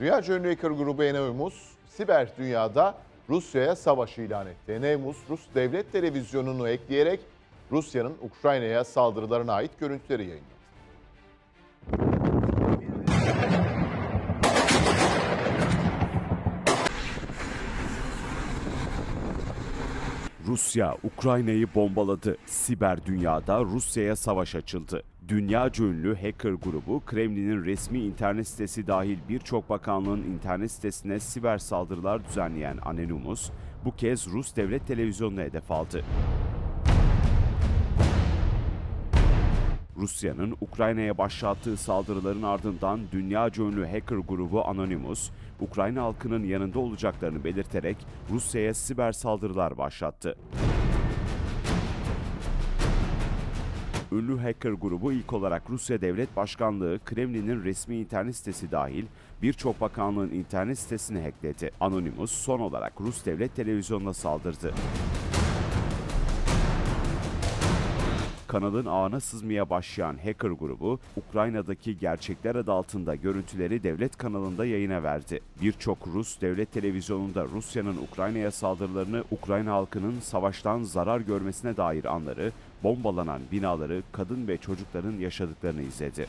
Dünya ünlü hacker grubu Enemus, siber dünyada Rusya'ya savaş ilan etti. Enemus, Rus devlet televizyonunu ekleyerek Rusya'nın Ukrayna'ya saldırılarına ait görüntüleri yayınladı. Rusya Ukrayna'yı bombaladı. Siber dünyada Rusya'ya savaş açıldı. Dünyaca ünlü hacker grubu Kremlin'in resmi internet sitesi dahil birçok bakanlığın internet sitesine siber saldırılar düzenleyen Anonymous bu kez Rus devlet televizyonuna hedef aldı. Rusya'nın Ukrayna'ya başlattığı saldırıların ardından dünyaca ünlü hacker grubu Anonymous, Ukrayna halkının yanında olacaklarını belirterek Rusya'ya siber saldırılar başlattı. Ünlü hacker grubu ilk olarak Rusya Devlet Başkanlığı, Kremlin'in resmi internet sitesi dahil birçok bakanlığın internet sitesini hackledi. Anonymous son olarak Rus Devlet Televizyonu'na saldırdı. Kanalın ağına sızmaya başlayan hacker grubu, Ukrayna'daki gerçekler adı altında görüntüleri devlet kanalında yayına verdi. Birçok Rus devlet televizyonunda Rusya'nın Ukrayna'ya saldırılarını, Ukrayna halkının savaştan zarar görmesine dair anları, bombalanan binaları, kadın ve çocukların yaşadıklarını izledi.